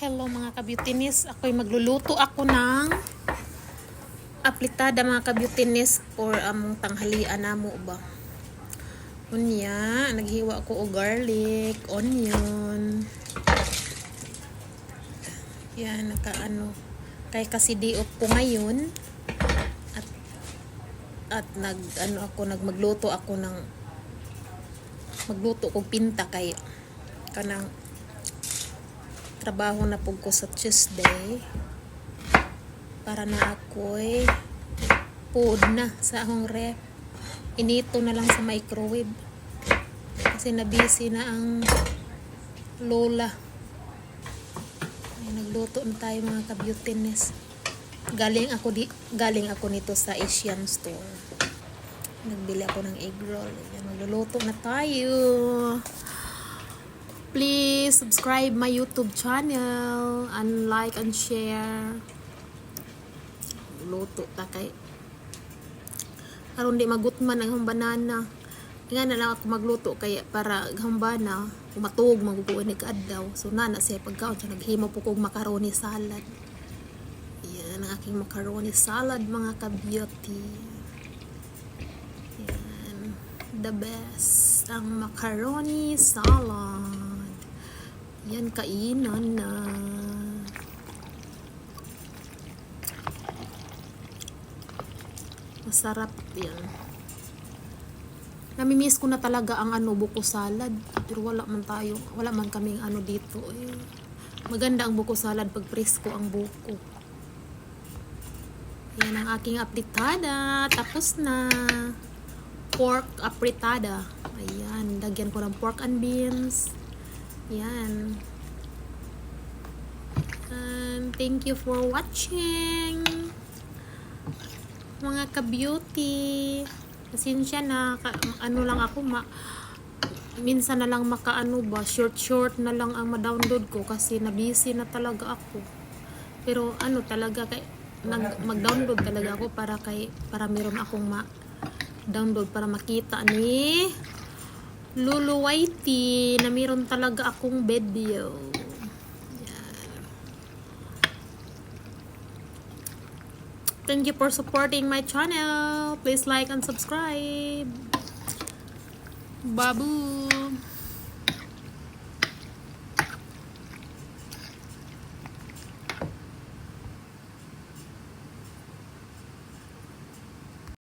Hello mga kabyutinis, ako'y magluluto ako ng aplitada mga kabyutinis or among tanghalian na mo ba. Unya, naghiwa ako o garlic, onion. Yan, nakaano. Kay kasi diot ko ngayon. At at nag ano ako nagmagluto ako ng magluto kog pinta kay kanang trabaho na pug ko sa Tuesday para na ako'y food na sa akong rep. Inito na lang sa microwave. Kasi na busy na ang lola. Ay nagluto na tayo mga kabyutines galing ako di galing ako nito sa Asian store. Nagbili ako ng egg roll. Ayan, magluluto na tayo please subscribe my youtube channel and like and share. Luto ta kay. Aron di magutman ang banana. Nga na lang ako magluto kay para hambana kumatog maguguan ni kaadlaw. So nana siya pagkaon. Siya naghimo po kog macaroni salad. Yan ang aking macaroni salad mga ka-beauty. Yan. The best ang macaroni salad yan kainan na. Masarap yan. Namimiss ko na talaga ang ano buko salad. Pero wala man tayo wala man kaming ano dito eh. maganda ang buko salad pag presko ang buko. Yan ang aking apritada. Tapos na. Pork apritada. Ayan lagyan ko ng pork and beans yan. And thank you for watching. Mga ka-beauty. Pasensya na ka, ano lang ako ma minsan na lang makaano ba short short na lang ang ma-download ko kasi na busy na talaga ako. Pero ano talaga kay nag, mag-download talaga ako para kay para meron akong ma download para makita ni Lulu Whitey na meron talaga akong video Thank you for supporting my channel. Please like and subscribe. Babu.